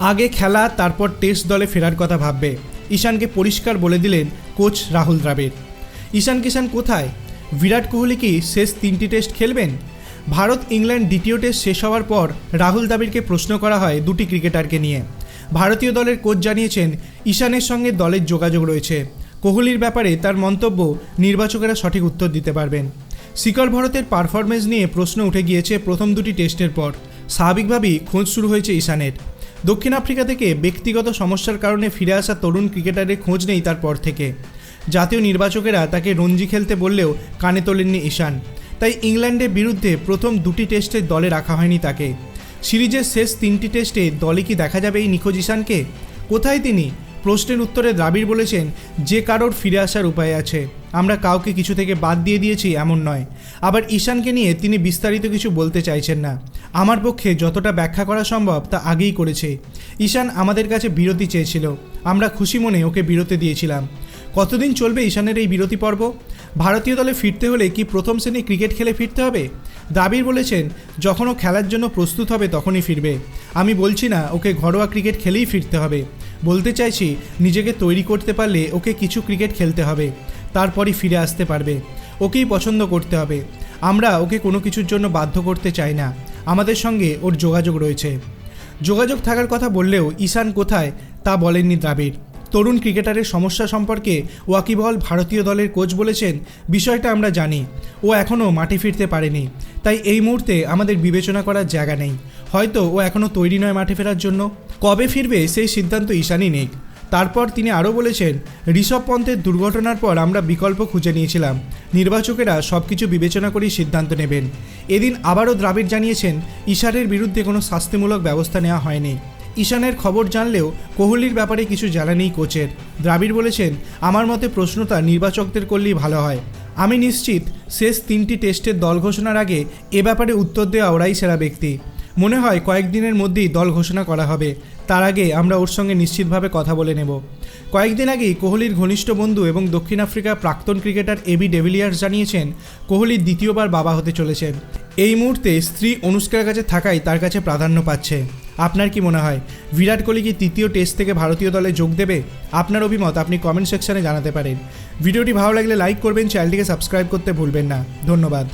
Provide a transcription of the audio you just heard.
আগে খেলা, তারপর টেস্ট দলে ফেরার কথা ভাববে। ঈশানকে পরিষ্কার বলে দিলেন কোচ রাহুল দ্রাবিড়। ঈশান কিষান কোথায়? বিরাট কোহলি কি শেষ তিনটি টেস্ট খেলবেন? ভারত, ইংল্যান্ড দ্বিতীয় টেস্ট শেষ হওয়ার পর রাহুল দ্রাবিড়কে প্রশ্ন করা হয় দুটি ক্রিকেটারকে নিয়ে। ভারতীয় দলের কোচ জানিয়েছেন, ঈশানের সঙ্গে দলের যোগাযোগ রয়েছে। কোহলির ব্যাপারে তার মন্তব্য নির্বাচকেরা সঠিক উত্তর দিতে পারবেন। শিকর ভরতের পারফরমেন্স নিয়ে প্রশ্ন উঠে গিয়েছে প্রথম দুটি টেস্টের পর। স্বাভাবিকভাবেই খোঁজ শুরু হয়েছে ঈশানের। দক্ষিণ আফ্রিকা থেকে ব্যক্তিগত সমস্যার কারণে ফিরে আসা তরুণ ক্রিকেটারের খোঁজ নেই তারপর থেকে। জাতীয় নির্বাচকেরা তাকে রঞ্জি খেলতে বললেও কানে তোলেননি ঈশান। তাই ইংল্যান্ডের বিরুদ্ধে প্রথম দুটি টেস্টে দলে রাখা হয়নি তাকে। সিরিজের শেষ তিনটি টেস্টে দলে কি দেখা যাবে এই নিখোঁজ ঈশানকে? কোথায় তিনি? প্রশ্নের উত্তরে দ্রাবিড় বলেছেন, যে কারোর ফিরে আসার উপায় আছে। আমরা কাউকে কিছু থেকে বাদ দিয়ে দিয়েছি এমন নয়। আবার ঈশানকে নিয়ে তিনি বিস্তারিত কিছু বলতে চাইছেন না। আমার পক্ষে যতটা ব্যাখ্যা করা সম্ভব তা আগেই করেছে। ঈশান আমাদের কাছে বিরতি চেয়েছিল। আমরা খুশি মনে ওকে বিরতি দিয়েছিলাম। কতদিন চলবে ঈশানের এই বিরতি পর্ব? ভারতীয় দলে ফিরতে হলে কি প্রথম শ্রেণি ক্রিকেট খেলে ফিরতে হবে? দ্রাবিড় বলেছেন, যখন ও খেলার জন্য প্রস্তুত হবে তখনই ফিরবে। আমি বলছি না, ওকে ঘরোয়া ক্রিকেট খেলেই ফিরতে হবে। বলতে চাইছি, নিজেকে তৈরি করতে পারলে ওকে কিছু ক্রিকেট খেলতে হবে। তারপরই ফিরে আসতে পারবে। ওকেই পছন্দ করতে হবে। আমরা ওকে কোনো কিছুর জন্য বাধ্য করতে চাই না। আমাদের সঙ্গে ওর যোগাযোগ রয়েছে। যোগাযোগ থাকার কথা বললেও ঈশান কোথায় তা বলেননি দ্রাবিড়। তরুণ ক্রিকেটারের সমস্যা সম্পর্কে ওয়াকিবহল ভারতীয় দলের কোচ বলেছেন, বিষয়টা আমরা জানি, ও এখনও মাঠে ফিরতে পারেনি। তাই এই মুহূর্তে আমাদের বিবেচনা করার জায়গা নেই। হয়তো ও এখনও তৈরি নয় মাঠে ফেরার জন্য। কবে ফিরবে সেই সিদ্ধান্ত ঈশানই নেই তারপর তিনি আরও বলেছেন, ঋষভ পন্থের দুর্ঘটনার পর আমরা বিকল্প খুঁজে নিয়েছিলাম। নির্বাচকেরা সব কিছু বিবেচনা করেই সিদ্ধান্ত নেবেন। এদিন আবারও দ্রাবিড় জানিয়েছেন, ঈশানের বিরুদ্ধে কোনো শাস্তিমূলক ব্যবস্থা নেওয়া হয়নি। ঈশানের খবর জানলেও কোহলির ব্যাপারে কিছু জানা নেই কোচের। দ্রাবিড় বলেছেন, আমার মতে প্রশ্নটা নির্বাচকদের করলেই ভালো হয়। আমি নিশ্চিত শেষ তিনটি টেস্টের দল ঘোষণার আগে এ ব্যাপারে উত্তর দেওয়া ওরাই সেরা ব্যক্তি। মনে হয় কয়েকদিনের মধ্যেই দল ঘোষণা করা হবে। তার আগে আমরা ওর সঙ্গে নিশ্চিতভাবে কথা বলে নেব। কয়েকদিন আগেই কোহলির ঘনিষ্ঠ বন্ধু এবং দক্ষিণ আফ্রিকার প্রাক্তন ক্রিকেটার এবি ডেভিলিয়ার্স জানিয়েছেন, কোহলি দ্বিতীয়বার বাবা হতে চলেছেন। এই মুহূর্তে স্ত্রী অনুষ্কার কাছে থাকাই তার কাছে প্রাধান্য পাচ্ছে। আপনার কি মনে হয়, বিরাট কোহলি কি তৃতীয় টেস্ট থেকে ভারতীয় দলে যোগ দেবে? আপনার অভিমত আপনি কমেন্ট সেকশনে জানাতে পারেন। ভিডিওটি ভালো লাগলে লাইক করবেন, চ্যানেলটিকে সাবস্ক্রাইব করতে ভুলবেন না। ধন্যবাদ।